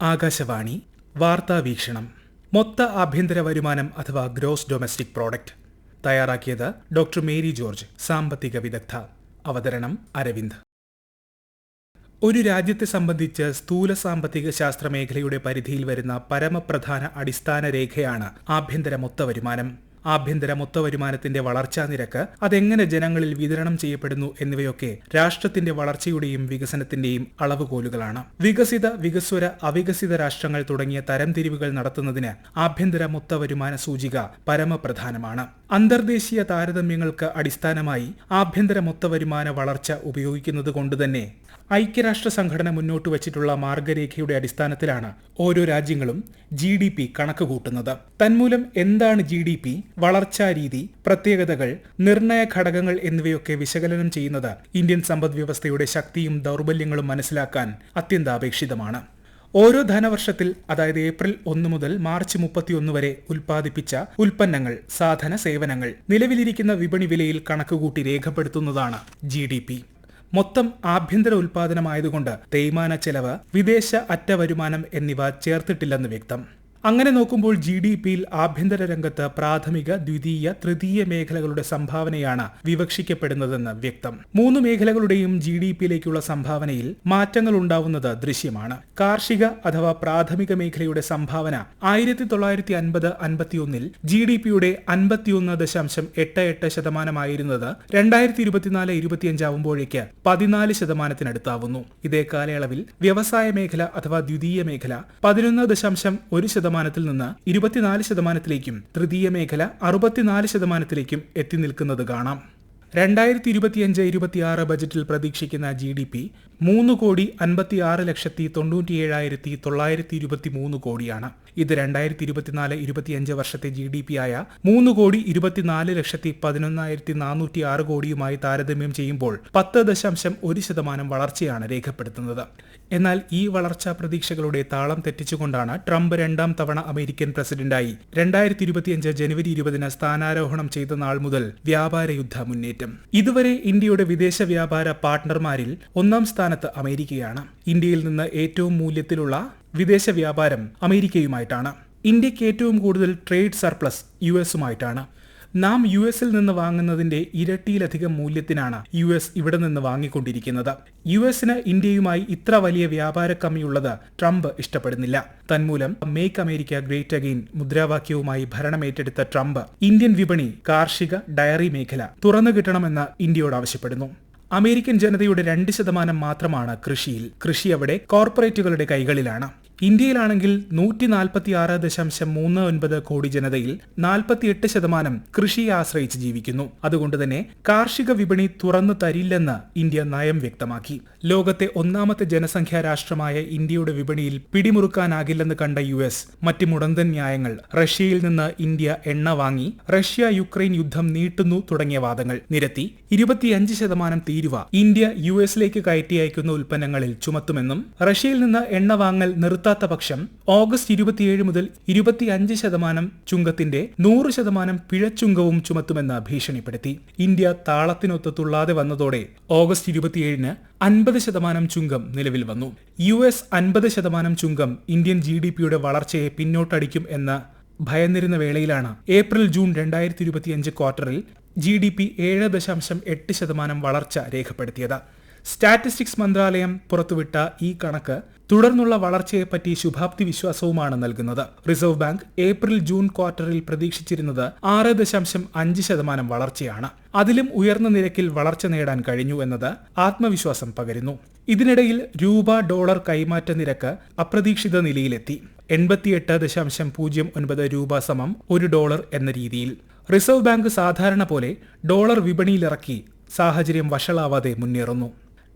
ആകാശവാണി വാർത്താ വീക്ഷണം മൊത്ത ആഭ്യന്തര വരുമാനം അഥവാ ഗ്രോസ് ഡൊമസ്റ്റിക് പ്രോഡക്റ്റ്. തയ്യാറാക്കിയത് ഡോക്ടർ മേരി ജോർജ് സാമ്പത്തിക വിദഗ്ധ. അവതരണം അരവിന്ദ്. ഒരു രാജ്യത്തെ സംബന്ധിച്ച് സ്ഥൂല സാമ്പത്തിക ശാസ്ത്ര മേഖലയുടെ പരിധിയിൽ വരുന്ന പരമപ്രധാന അടിസ്ഥാന രേഖയാണ് ആഭ്യന്തര മൊത്ത വരുമാനം. ആഭ്യന്തര മൊത്തവരുമാനത്തിന്റെ വളർച്ചാ നിരക്ക് അതെങ്ങനെ ജനങ്ങളിൽ വിതരണം ചെയ്യപ്പെടുന്നു എന്നിവയൊക്കെ രാഷ്ട്രത്തിന്റെ വളർച്ചയുടെയും വികസനത്തിന്റെയും അളവുകോലുകളാണ്. വികസിത വികസ്വര അവികസിത രാഷ്ട്രങ്ങൾ തുടങ്ങിയ തരംതിരിവുകൾ നടത്തുന്നതിന് ആഭ്യന്തര മൊത്തവരുമാന സൂചിക പരമപ്രധാനമാണ്. അന്തർദേശീയ താരതമ്യങ്ങൾക്ക് അടിസ്ഥാനമായി ആഭ്യന്തര മൊത്തവരുമാന വളർച്ച ഉപയോഗിക്കുന്നത് കൊണ്ടുതന്നെ ഐക്യരാഷ്ട്ര സംഘടന മുന്നോട്ട് വച്ചിട്ടുള്ള മാർഗരേഖയുടെ അടിസ്ഥാനത്തിലാണ് ഓരോ രാജ്യങ്ങളും ജി കണക്ക് കൂട്ടുന്നത് തന്മൂലം എന്താണ് ജി വളർച്ചാ രീതി പ്രത്യേകതകൾ നിർണയ ഘടകങ്ങൾ എന്നിവയൊക്കെ വിശകലനം ചെയ്യുന്നത് ഇന്ത്യൻ സമ്പദ് വ്യവസ്ഥയുടെ ശക്തിയും ദൗർബല്യങ്ങളും മനസ്സിലാക്കാൻ അത്യന്താപേക്ഷിതമാണ്. ഓരോ ധനവർഷത്തിൽ അതായത് ഏപ്രിൽ ഒന്ന് മുതൽ മാർച്ച് മുപ്പത്തിയൊന്ന് വരെ ഉൽപ്പാദിപ്പിച്ച ഉൽപ്പന്നങ്ങൾ സാധന സേവനങ്ങൾ നിലവിലിരിക്കുന്ന വിപണി വിലയിൽ കണക്കുകൂട്ടി രേഖപ്പെടുത്തുന്നതാണ് ജി ഡി പി. മൊത്തം ആഭ്യന്തര ഉൽപാദനമായതുകൊണ്ട് തേയ്മാന ചെലവ് വിദേശ അറ്റ വരുമാനം എന്നിവ ചേർത്തിട്ടില്ലെന്ന് വ്യക്തം. അങ്ങനെ നോക്കുമ്പോൾ ജി ഡി പിയിൽ ആഭ്യന്തര രംഗത്ത് പ്രാഥമിക ദ്വിതീയ തൃതീയ മേഖലകളുടെ സംഭാവനയാണ് വിവക്ഷിക്കപ്പെടുന്നതെന്ന് വ്യക്തം. മൂന്ന് മേഖലകളുടെയും ജി ഡി പിയിലേക്കുള്ള സംഭാവനയിൽ മാറ്റങ്ങൾ ഉണ്ടാവുന്നത് ദൃശ്യമാണ്. കാർഷിക അഥവാ പ്രാഥമിക മേഖലയുടെ സംഭാവന ആയിരത്തി തൊള്ളായിരത്തി അൻപത് അൻപത്തിയൊന്നിൽ ജി ഡി പിയുടെ അൻപത്തിയൊന്ന് ദശാംശം എട്ട് എട്ട് ശതമാനമായിരുന്നത് രണ്ടായിരത്തി ഇരുപത്തിനാല് ഇരുപത്തിയഞ്ചാവുമ്പോഴേക്ക് പതിനാല് ശതമാനത്തിനടുത്താവുന്നു. ഇതേ കാലയളവിൽ വ്യവസായ മേഖല അഥവാ ദ്വിതീയ മേഖല പതിനൊന്ന് ദശാംശം ഒരു ശതമാനത്തിൽ നിന്ന് ഇരുപത്തിനാല് ശതമാനത്തിലേക്കും തൃതീയ മേഖല അറുപത്തിനാല് ശതമാനത്തിലേക്കും എത്തി നിൽക്കുന്നത് കാണാം. രണ്ടായിരത്തി ഇരുപത്തിയഞ്ച് ഇരുപത്തിയാറ് ബജറ്റിൽ പ്രതീക്ഷിക്കുന്ന ജി ഡി പി മൂന്ന് കോടി അൻപത്തി ആറ് ലക്ഷത്തി തൊണ്ണൂറ്റിയേഴായിരത്തി തൊള്ളായിരത്തി ഇരുപത്തി മൂന്ന് കോടിയാണ്. ഇത് രണ്ടായിരത്തി ഇരുപത്തിനാല് ഇരുപത്തിയഞ്ച് വർഷത്തെ ജി ഡി പി ആയ മൂന്ന് കോടി ഇരുപത്തിനാല് ലക്ഷത്തി പതിനൊന്നായിരത്തി നാനൂറ്റി ആറ് കോടിയുമായി താരതമ്യം ചെയ്യുമ്പോൾ പത്ത് ദശാംശം ഒരു ശതമാനം വളർച്ചയാണ് രേഖപ്പെടുത്തുന്നത്. എന്നാൽ ഈ വളർച്ചാ പ്രതീക്ഷകളുടെ താളം തെറ്റിച്ചുകൊണ്ടാണ് ട്രംപ് രണ്ടാം തവണ അമേരിക്കൻ പ്രസിഡന്റായി രണ്ടായിരത്തി ഇരുപത്തിയഞ്ച് ജനുവരി ഇരുപതിന് സ്ഥാനാരോഹണം ചെയ്ത നാൾ മുതൽ വ്യാപാര യുദ്ധ മുന്നേറ്റം ഇതുവരെ ഇന്ത്യയുടെ വിദേശ വ്യാപാര പാർട്ട്ണർമാരിൽ ഒന്നാം സ്ഥാനത്ത് അമേരിക്കയാണ്. ഇന്ത്യയിൽ നിന്ന് ഏറ്റവും മൂല്യത്തിലുള്ള വിദേശ വ്യാപാരം അമേരിക്കയുമായിട്ടാണ്. ഇന്ത്യയ്ക്ക് ഏറ്റവും കൂടുതൽ ട്രേഡ് സർപ്ലസ് യു എസുമായിട്ടാണ് നാം യു എസിൽ നിന്ന് വാങ്ങുന്നതിന്റെ ഇരട്ടിയിലധികം മൂല്യത്തിനാണ് യു എസ് ഇവിടെ നിന്ന് വാങ്ങിക്കൊണ്ടിരിക്കുന്നത്. യു എസിന് ഇന്ത്യയുമായി ഇത്ര വലിയ വ്യാപാര കമ്മിയുള്ളത് ട്രംപ് ഇഷ്ടപ്പെടുന്നില്ല. തന്മൂലം മേക്ക് അമേരിക്ക ഗ്രേറ്റ് അഗെയിൻ മുദ്രാവാക്യവുമായി ഭരണമേറ്റെടുത്ത ട്രംപ് ഇന്ത്യൻ വിപണി കാർഷിക ഡയറി മേഖല തുറന്നു കിട്ടണമെന്ന് ഇന്ത്യയോട് ആവശ്യപ്പെടുന്നു. അമേരിക്കൻ ജനതയുടെ രണ്ട് ശതമാനം മാത്രമാണ് കൃഷിയിൽ. കൃഷി അവിടെ കോർപ്പറേറ്റുകളുടെ കൈകളിലാണ്. ഇന്ത്യയിലാണെങ്കിൽ നൂറ്റി നാൽപ്പത്തി ആറ് ദശാംശം മൂന്ന് ഒൻപത് കോടി ജനതയിൽ നാൽപ്പത്തിയെട്ട് ശതമാനം കൃഷിയെ ആശ്രയിച്ച് ജീവിക്കുന്നു. അതുകൊണ്ട് തന്നെ കാർഷിക വിപണി തുറന്നു തരില്ലെന്ന് ഇന്ത്യ നയം വ്യക്തമാക്കി. ലോകത്തെ ഒന്നാമത്തെ ജനസംഖ്യാ രാഷ്ട്രമായ ഇന്ത്യയുടെ വിപണിയിൽ പിടിമുറുക്കാനാകില്ലെന്ന് കണ്ട യു എസ് മറ്റ് മുടന്തൻ ന്യായങ്ങൾ റഷ്യയിൽ നിന്ന് ഇന്ത്യ എണ്ണ വാങ്ങി റഷ്യ യുക്രൈൻ യുദ്ധം നീട്ടുന്നു തുടങ്ങിയ വാദങ്ങൾ നിരത്തി ഇരുപത്തിയഞ്ച് ശതമാനം തീരുവ ഇന്ത്യ യു എസിലേക്ക് കയറ്റി അയക്കുന്ന ഉൽപ്പന്നങ്ങളിൽ ചുമത്തുമെന്നും റഷ്യയിൽ നിന്ന് എണ്ണ വാങ്ങൽ നിർത്താത്ത പക്ഷം ഓഗസ്റ്റ് ഇരുപത്തിയേഴ് മുതൽ ഇരുപത്തിയഞ്ച് ശതമാനം ചുങ്കത്തിന്റെ നൂറ് ശതമാനം പിഴച്ചുങ്കവും ചുമത്തുമെന്ന് ഭീഷണിപ്പെടുത്തി. ഇന്ത്യ താളത്തിനൊത്ത് തുള്ളാതെ വന്നതോടെ ഓഗസ്റ്റ് ഇരുപത്തിയേഴിന് അൻപത് ശതമാനം ചുങ്കം നിലവിൽ വന്നു. യു എസ് അൻപത് ശതമാനം ചുങ്കം ഇന്ത്യൻ ജി ഡി പിയുടെ വളർച്ചയെ പിന്നോട്ടടിക്കും എന്ന് ഭയന്നിരുന്ന വേളയിലാണ് ഏപ്രിൽ ജൂൺ രണ്ടായിരത്തി ഇരുപത്തിയഞ്ച് ക്വാർട്ടറിൽ ജി ഡി പി ഏഴ് ദശാംശം എട്ട് ശതമാനം വളർച്ച രേഖപ്പെടുത്തിയത്. സ്റ്റാറ്റിസ്റ്റിക്സ് മന്ത്രാലയം പുറത്തുവിട്ട ഈ കണക്ക് തുടർന്നുള്ള വളർച്ചയെപ്പറ്റി ശുഭാപ്തി വിശ്വാസവുമാണ് നൽകുന്നത്. റിസർവ് ബാങ്ക് ഏപ്രിൽ ജൂൺ ക്വാർട്ടറിൽ പ്രതീക്ഷിച്ചിരുന്നത് ആറ് ദശാംശം അഞ്ച് ശതമാനം വളർച്ചയാണ്. അതിലും ഉയർന്ന നിരക്കിൽ വളർച്ച നേടാൻ കഴിഞ്ഞു എന്നത് ആത്മവിശ്വാസം പകരുന്നു. ഇതിനിടയിൽ രൂപ ഡോളർ കൈമാറ്റ നിരക്ക് അപ്രതീക്ഷിത നിലയിലെത്തി. എൺപത്തിയെട്ട് ദശാംശം പൂജ്യം ഒൻപത് രൂപ സമം ഒരു ഡോളർ എന്ന രീതിയിൽ. റിസർവ് ബാങ്ക് സാധാരണ പോലെ ഡോളർ വിപണിയിലിറക്കി സാഹചര്യം വഷളാവാതെ മുന്നേറുന്നു.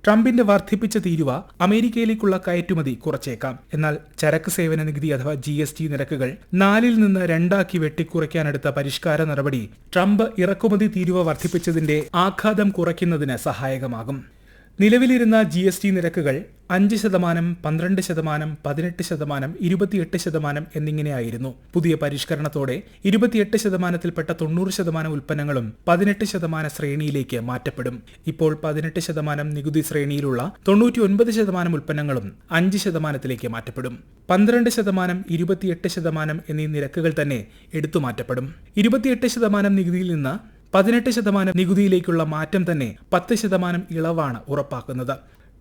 ട്രംപിന്റെ വർദ്ധിപ്പിച്ച തീരുവ അമേരിക്കയിലേക്കുള്ള കയറ്റുമതി കുറച്ചേക്കാം. എന്നാൽ ചരക്ക് സേവന നികുതി അഥവാ ജി എസ് ടി നിരക്കുകൾ നാലിൽ നിന്ന് രണ്ടാക്കി വെട്ടിക്കുറയ്ക്കാനെടുത്ത പരിഷ്കാര നടപടി ട്രംപ് ഇറക്കുമതി തീരുവ വർദ്ധിപ്പിച്ചതിന്റെ ആഘാതം കുറയ്ക്കുന്നതിന് സഹായകമാകും. നിലവിലിരുന്ന ജി എസ് ടി നിരക്കുകൾ അഞ്ച് ശതമാനം പന്ത്രണ്ട് ശതമാനം പതിനെട്ട് ശതമാനം ഇരുപത്തിയെട്ട് ശതമാനം എന്നിങ്ങനെയായിരുന്നു. പുതിയ പരിഷ്കരണത്തോടെ ഇരുപത്തിയെട്ട് ശതമാനത്തിൽപ്പെട്ട തൊണ്ണൂറ് ശതമാനം ഉൽപ്പന്നങ്ങളും പതിനെട്ട് ശതമാന ശ്രേണിയിലേക്ക് മാറ്റപ്പെടും. ഇപ്പോൾ പതിനെട്ട് ശതമാനം നികുതി ശ്രേണിയിലുള്ള തൊണ്ണൂറ്റിയൊൻപത് ശതമാനം ഉൽപ്പന്നങ്ങളും അഞ്ച് ശതമാനത്തിലേക്ക് മാറ്റപ്പെടും. പന്ത്രണ്ട് ശതമാനം ഇരുപത്തിയെട്ട് ശതമാനം എന്നീ നിരക്കുകൾ തന്നെ എടുത്തു മാറ്റപ്പെടും. ഇരുപത്തിയെട്ട് ശതമാനം നികുതിയിൽ നിന്ന് പതിനെട്ട് ശതമാനം നികുതിയിലേക്കുള്ള മാറ്റം തന്നെ പത്ത് ശതമാനം ഇളവാണ് ഉറപ്പാക്കുന്നത്.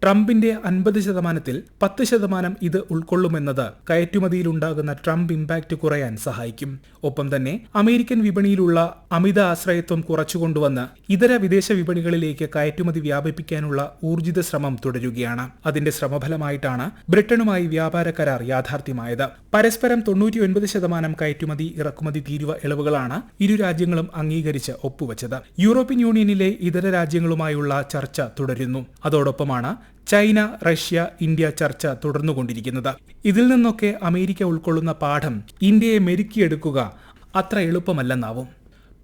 ട്രംപിന്റെ അൻപത് ശതമാനത്തിൽ പത്ത് ശതമാനം ഇത് ഉൾക്കൊള്ളുമെന്നത് കയറ്റുമതിയിലുണ്ടാകുന്ന ട്രംപ് ഇമ്പാക്ട് കുറയാൻ സഹായിക്കും. ഒപ്പം തന്നെ അമേരിക്കൻ വിപണിയിലുള്ള അമിത ആശ്രയത്വം കുറച്ചുകൊണ്ടുവന്ന് ഇതര വിദേശ വിപണികളിലേക്ക് കയറ്റുമതി വ്യാപിപ്പിക്കാനുള്ള ഊർജിത ശ്രമം തുടരുകയാണ്. അതിന്റെ ശ്രമഫലമായിട്ടാണ് ബ്രിട്ടനുമായി വ്യാപാര കരാർ യാഥാർത്ഥ്യമായത്. പരസ്പരം തൊണ്ണൂറ്റിയൊൻപത് ശതമാനം കയറ്റുമതി ഇറക്കുമതി തീരുവ ഇളവുകളാണ് ഇരു രാജ്യങ്ങളും അംഗീകരിച്ച് ഒപ്പുവച്ചത്. യൂറോപ്യൻ യൂണിയനിലെ ഇതര രാജ്യങ്ങളുമായുള്ള ചർച്ച തുടരുന്നു. അതോടൊപ്പമാണ് ചൈന റഷ്യ ഇന്ത്യ ചർച്ച തുടർന്നുകൊണ്ടിരിക്കുന്നത്. ഇതിൽ നിന്നൊക്കെ അമേരിക്ക ഉൾക്കൊള്ളുന്ന പാഠം ഇന്ത്യയെ മെരുക്കിയെടുക്കുക അത്ര എളുപ്പമല്ലെന്നാവും.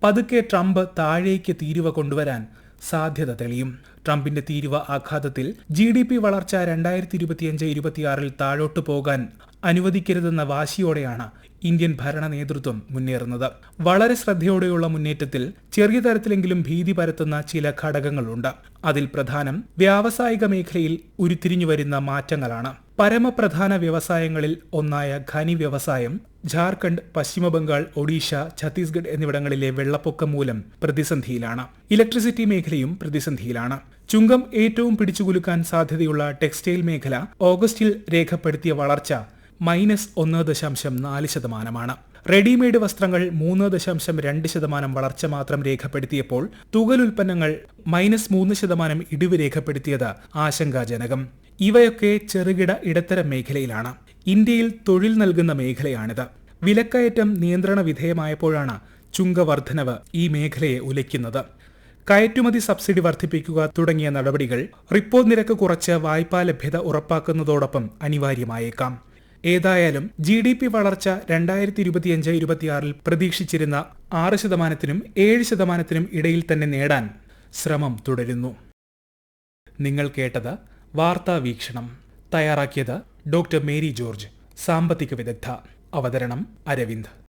പതുക്കെ ട്രംപ് താഴേക്ക് തീരുവ കൊണ്ടുവരാൻ സാധ്യത തെളിയും. ട്രംപിന്റെ തീരുവ ആഘാതത്തിൽ ജി ഡി പി വളർച്ച രണ്ടായിരത്തി ഇരുപത്തിയഞ്ച് ഇരുപത്തിയാറിൽ താഴോട്ട് പോകാൻ അനുവദിക്കരുതെന്ന വാശിയോടെയാണ് ഇന്ത്യൻ ഭരണ നേതൃത്വം മുന്നേറുന്നത്. വളരെ ശ്രദ്ധയോടെയുള്ള മുന്നേറ്റത്തിൽ ചെറിയ തരത്തിലെങ്കിലും ഭീതി പരത്തുന്ന ചില ഘടകങ്ങളുണ്ട്. അതിൽ പ്രധാനം വ്യാവസായിക മേഖലയിൽ ഉരുത്തിരിഞ്ഞു വരുന്ന മാറ്റങ്ങളാണ്. പരമപ്രധാന വ്യവസായങ്ങളിൽ ഒന്നായ ഖനി വ്യവസായം ജാർഖണ്ഡ് പശ്ചിമബംഗാൾ ഒഡീഷ ഛത്തീസ്ഗഡ് എന്നിവിടങ്ങളിലെ വെള്ളപ്പൊക്കം മൂലം പ്രതിസന്ധിയിലാണ്. ഇലക്ട്രിസിറ്റി മേഖലയും പ്രതിസന്ധിയിലാണ്. ചുങ്കം ഏറ്റവും പിടിച്ചുകുലുക്കാൻ സാധ്യതയുള്ള ടെക്സ്റ്റൈൽ മേഖല ഓഗസ്റ്റിൽ രേഖപ്പെടുത്തിയ വളർച്ച മൈനസ് ഒന്ന് ദശാംശം നാല് ശതമാനമാണ്. റെഡിമെയ്ഡ് വസ്ത്രങ്ങൾ മൂന്ന് ദശാംശം രണ്ട് ശതമാനം വളർച്ച മാത്രം രേഖപ്പെടുത്തിയപ്പോൾ തുകൽ ഉൽപ്പന്നങ്ങൾ മൈനസ് മൂന്ന് ശതമാനം ഇടിവ് രേഖപ്പെടുത്തിയത് ആശങ്കാജനകം. ഇവയൊക്കെ ചെറുകിട ഇടത്തരം മേഖലയിലാണ്. ഇന്ത്യയിൽ തൊഴിൽ നൽകുന്ന മേഖലയാണിത്. വിലക്കയറ്റം നിയന്ത്രണ വിധേയമായപ്പോഴാണ് ചുങ്കവർദ്ധനവ് ഈ മേഖലയെ ഉലയ്ക്കുന്നത്. കയറ്റുമതി സബ്സിഡി വർദ്ധിപ്പിക്കുക തുടങ്ങിയ നടപടികൾ റിപ്പോ നിരക്ക് കുറച്ച് വായ്പാ ലഭ്യത ഉറപ്പാക്കുന്നതോടൊപ്പം അനിവാര്യമായേക്കാം. ഏതായാലും ജി ഡി പി വളർച്ച രണ്ടായിരത്തി ഇരുപത്തിയഞ്ച് ഇരുപത്തിയാറിൽ പ്രതീക്ഷിച്ചിരുന്ന ആറ് ശതമാനത്തിനും ഏഴ് ശതമാനത്തിനും ഇടയിൽ തന്നെ നേടാൻ ശ്രമം തുടരുന്നു. നിങ്ങൾ കേട്ടത് വാർത്താ വീക്ഷണം. തയ്യാറാക്കിയത് ഡോക്ടർ മേരി ജോർജ് സാമ്പത്തിക വിദഗ്ധ. അവതരണം അരവിന്ദ്.